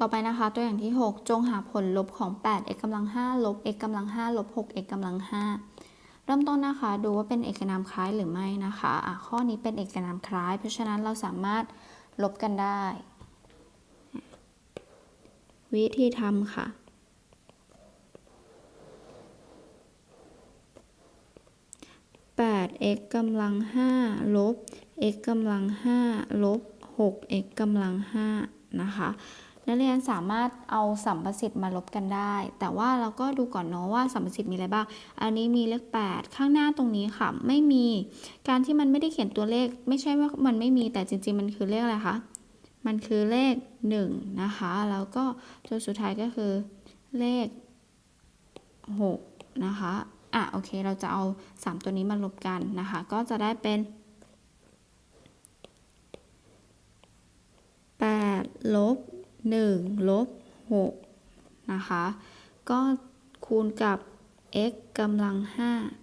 ต่อไปนะคะตัวอย่างที่ 6 จงหาผลลบของ 8 x กำลัง5ลบ x กำลัง5ลบ6 x กำลัง5เริ่มต้นนะคะดูว่าเป็นเอกนามคล้ายหรือไม่นะคะะข้อนี้เป็นเอกนามคล้าย เพราะฉะนั้นเราสามารถลบกันได้ วิธีทำค่ะ 8x กำลัง 5 ลบ x กำลัง 5 ลบ 6x กำลัง 5 นะคะ นักเรียนสามารถเอาสัมประสิทธิ์มาลบกันได้ แต่ว่าเราก็ดูก่อนเนาะว่าสัมประสิทธิ์มีอะไรบ้าง อันนี้มีเลข 8 ข้างหน้าตรงนี้ค่ะ ไม่มี การที่มันไม่ได้เขียนตัวเลข ไม่ใช่ว่ามันไม่มี แต่จริง ๆ มันคือเลขอะไรคะ มันคือเลข 1 นะคะ แล้วก็ตัวสุดท้ายก็คือเลข 6 นะคะ อะโอเค เราจะเอา 3 ตัวนี้มาลบกันนะคะ ก็จะได้เป็น8ลบ 1ลบ6นะคะ ก็คูณกับ x กำลัง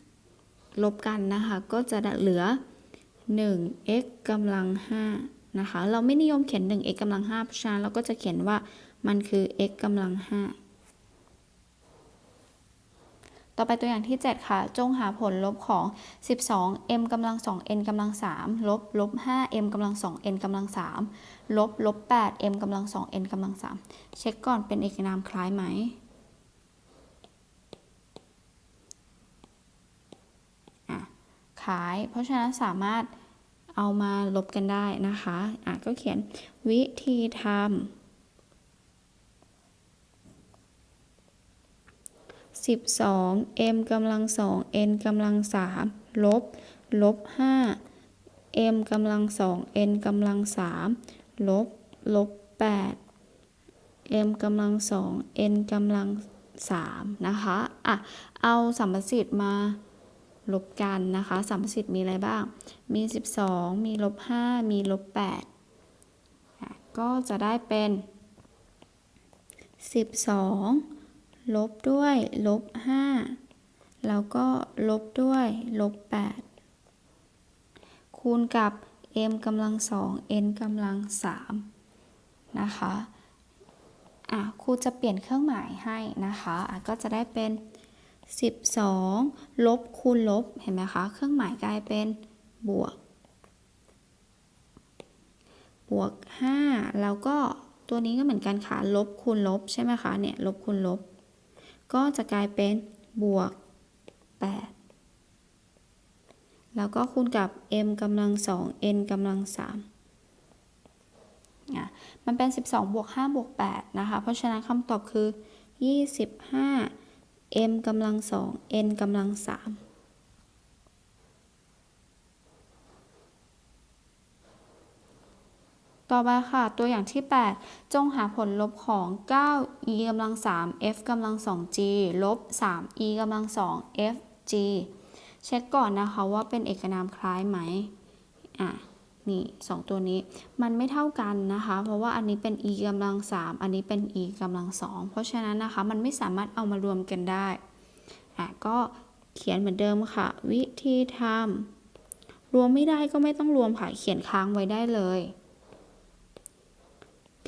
5 ลบกันนะคะ ก็จะเหลือ 1x กำลัง 5 นะคะ เราไม่นิยมเขียน 1x กำลัง 5 เพราะฉะนั้นเราก็จะเขียนว่ามันคือ x กำลัง 5 ต่อไปตัวอย่างที่ 7 ค่ะ จงหาผลลบของ 12 m กำลัง2 n กำลัง3ลบลบ5 m กำลัง2 n กำลัง3ลบลบ8 m กำลัง2 n กำลัง3เช็คก่อนเป็นเอกนามคล้ายไหม คล้าย เพราะฉะนั้นสามารถเอามาลบกันได้นะคะ อะก็เขียนวิธีทำ 12 m กำลัง2 n กำลัง3ลบลบ5 m กำลัง2 n กำลัง3ลบลบ8 m กำลัง2 n กำลัง3นะคะอะเอาสัมประสิทธิ์มาลบกันนะคะสัมประสิทธิ์มีอะไรบ้าง มี 12 มีลบ5มีลบ8ก็จะได้เป็น 12 ลบด้วยลบ5แล้วก็ลบด้วยลบ8คูณกับ m กำลัง2 n กำลัง3นะคะอะครูจะเปลี่ยนเครื่องหมายให้นะคะอะก็จะได้เป็น 12 ลบคูณลบ เห็นไหมคะ เครื่องหมายกลายเป็นบวก บวก 5 แล้วก็ตัวนี้ก็เหมือนกันค่ะ ลบคูณลบใช่ไหมคะ เนี่ย ลบคูณลบ ก็จะกลายเป็นบวก 8 แล้วก็คูณกับ m กำลัง 2 n กำลัง3อะมันเป็น 12 บวก 5 บวก 8 นะคะ เพราะฉะนั้นคำตอบคือ 25 m กำลัง 2 n กำลัง3 ต่อไปค่ะ ตัวอย่างที่ 8 จงหาผลลบของ 9e กำลัง3 f กำลัง 2g ลบ 3e กำลัง2 f g เช็คก่อนนะคะว่าเป็นเอกนามคล้ายไหมอะนี่สองตัวนี้มันไม่เท่ากันนะคะ เพราะว่าอันนี้เป็น e กำลัง3อันนี้เป็น e กำลัง2เพราะฉะนั้นนะคะ มันไม่สามารถเอามารวมกันได้อะก็เขียนเหมือนเดิมค่ะ วิธีทำรวมไม่ได้ก็ไม่ต้องรวมค่ะ เขียนค้างไว้ได้เลย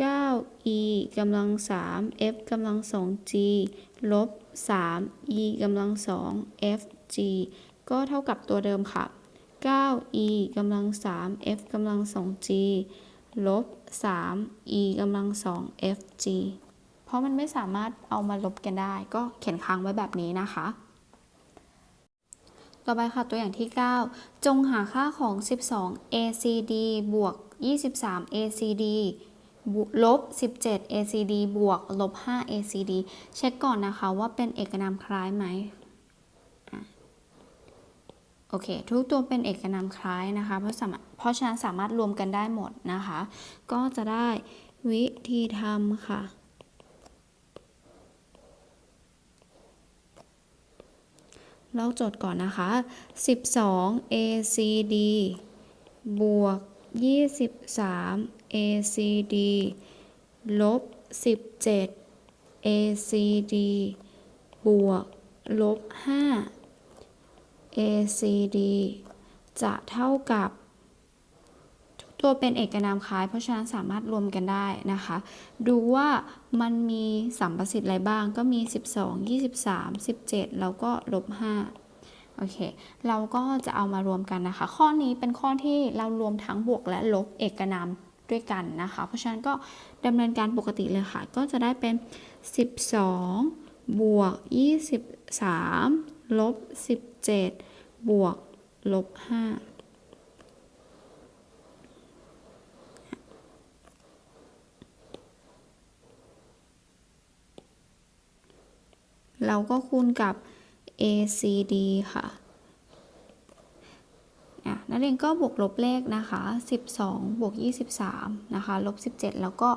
9e กำลัง 3 f กำลัง 2g ลบ 3e กำลัง 2 fg ก็เท่ากับตัวเดิมค่ะ 9e กำลัง 3 f กำลัง 2g ลบ 3e กำลัง 2 fg เพราะมันไม่สามารถเอามาลบกันได้ ก็เขียนค้างไว้แบบนี้นะคะ ต่อไปค่ะตัวอย่างที่ 9 จงหาค่าของ 12 acd บวก 23 acd บวก ลบ 17 acd บวกลบ 5 acd เช็คก่อนนะคะว่าเป็นเอกนามคล้ายไหมโอเค ทุกตัวเป็นเอกนามคล้ายนะคะ เพราะสามารถเพราะฉะนั้นสามารถรวมกันได้หมดนะคะ ก็จะได้วิธีทำค่ะ เราจดก่อนนะคะ 12 acd บวก 23 acd ลบ 17 acd บวก ลบ 5 acd จะเท่ากับตัวเป็นเอกนามคล้าย เพราะฉะนั้นสามารถรวมกันได้นะคะ ดูว่ามันมีสัมประสิทธิ์อะไรบ้าง ก็มี 12 23 17 แล้วก็ลบ 5โอเค เราก็จะเอามารวมกันนะคะ ข้อนี้เป็นข้อที่เรารวมทั้งบวกและลบเอกนาม ด้วยกันนะคะ เพราะฉะนั้นก็ดำเนินการปกติเลยค่ะ ก็จะได้เป็น 12 บวก 23 ลบ 17 บวก ลบ 5เราก็คูณกับ ACD ค่ะอะ นักเรียนก็บวกลบเลขนะคะ 12 บวก 23 นะคะ ลบ 17 แล้วก็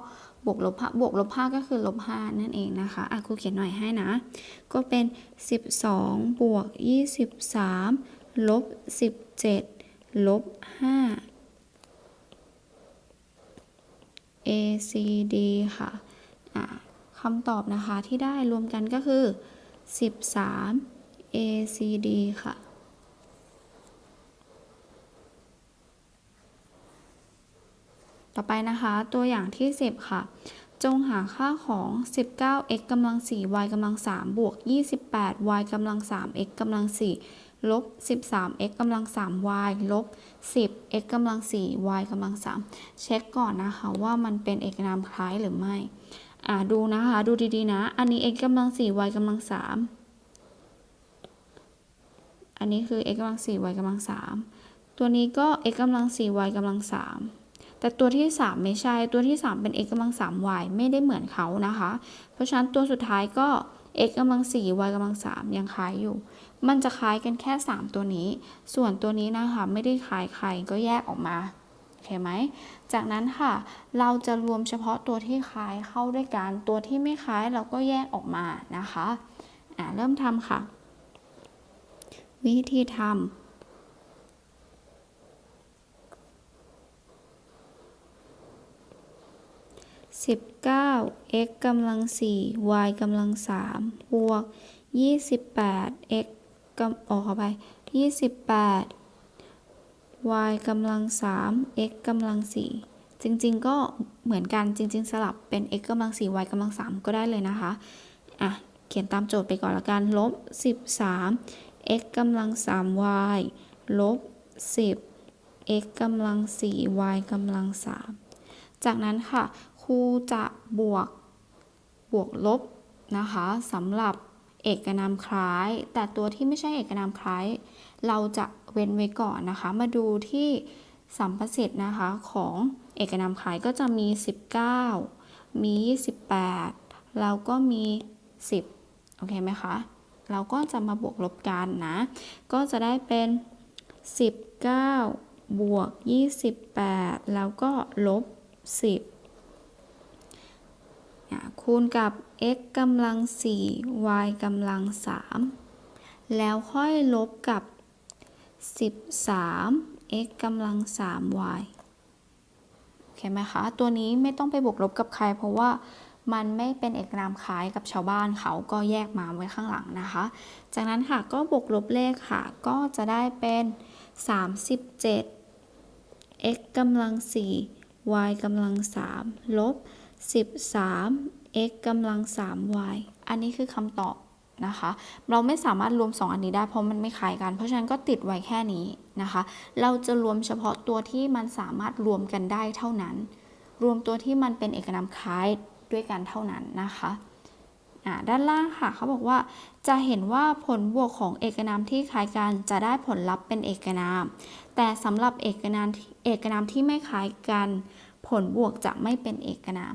บวกลบ5บวกลบ5ก็คือลบ5นั่นเองนะคะ อะครูเขียนหน่อยให้นะ ก็เป็น 12 บวก 23 ลบ 17 ลบ 5 ACD ค่ะ อะคำตอบนะคะที่ได้รวมกันก็คือ 13 ACD ค่ะ ต่อไปนะคะ ตัวอย่างที่ 10 ค่ะ จงหาค่าของ 19x กำลัง 4y กำลัง 3 บวก 28y กำลัง 3x กำลัง 4 ลบ 13x กำลัง 3y ลบ 10x กำลัง 4y กำลัง 3 เช็คก่อนนะคะว่ามันเป็นเอกนามคล้ายหรือไม่ อ่าดูนะคะ ดูดีๆนะ อันนี้ x กำลัง 4y กำลัง 3 อันนี้คือ x กำลัง 4y กำลัง 3 ตัวนี้ก็ x กำลัง 4y กำลัง 3 แต่ตัวที่ 3 ไม่ใช่ ตัวที่ 3 เป็น x กำลัง 3y ไม่ได้เหมือนเขานะคะ เพราะฉะนั้นตัวสุดท้ายก็ x กำลัง 4y กำลัง3ยังคล้ายอยู่ มันจะคล้ายกันแค่ 3 ตัวนี้ ส่วนตัวนี้นะคะไม่ได้คล้ายใครก็แยกออกมาโอเคไหม จากนั้นค่ะ เราจะรวมเฉพาะตัวที่คล้ายเข้าด้วยกัน ตัวที่ไม่คล้ายเราก็แยกออกมานะคะ อ่าเริ่มทำค่ะ วิธีทำ 19 x กำลัง4 y กำลัง3บวก 28 x กำออกเข้าไป 28 y กำลัง3 x กำลัง4จริงๆ ก็เหมือนกันจริง ๆ สลับเป็น x กำลัง4 y กำลัง3ก็ได้เลยนะคะ อะ เขียนตามโจทย์ไปก่อนละกันลบ 13 x กำลัง 3y ลบ 10 x กำลัง 4y กำลัง3จากนั้นค่ะ รูจะบวกบวกลบนะคะสำหรับเอกนามคล้าย แต่ตัวที่ไม่ใช่เอกนามคล้าย เราจะเว้นไว้ก่อนนะคะ มาดูที่สัมประสิทธิ์นะคะของเอกนามคล้ายก็จะมี 19 มี 28 แล้วก็มี 10 โอเคไหมคะ เราก็จะมาบวกลบกันนะ ก็จะได้เป็น 19 บวก 28 แล้วก็ลบ 10 คูณกับ x กำลัง 4 y กำลัง 3 แล้วค่อยลบกับ 13 x กำลัง 3y โอเคไหมคะ ตัวนี้ไม่ต้องไปบวกลบกับใคร เพราะว่ามันไม่เป็นเอกนามคล้ายกับชาวบ้านเขาก็แยกมาไว้ข้างหลังนะคะ จากนั้นค่ะก็บวกลบเลขค่ะ ก็จะได้เป็น 37 x กำลัง 4 y กำลัง 3 ลบ 13 x กำลัง 3y อันนี้คือคำตอบนะคะ เราไม่สามารถรวม 2 อันนี้ได้เพราะมันไม่คล้ายกัน เพราะฉะนั้นก็ติดไว้แค่นี้นะคะ เราจะรวมเฉพาะตัวที่มันสามารถรวมกันได้เท่านั้น รวมตัวที่มันเป็นเอกนามคล้ายด้วยกันเท่านั้นนะคะด้านล่างค่ะเขาบอกว่าจะเห็นว่าผลบวกของเอกนามที่คล้ายกันจะได้ผลลัพธ์เป็นเอกนาม แต่สำหรับเอกนามเอกนามที่ไม่คล้ายกัน ผลบวกจะไม่เป็นเอกนาม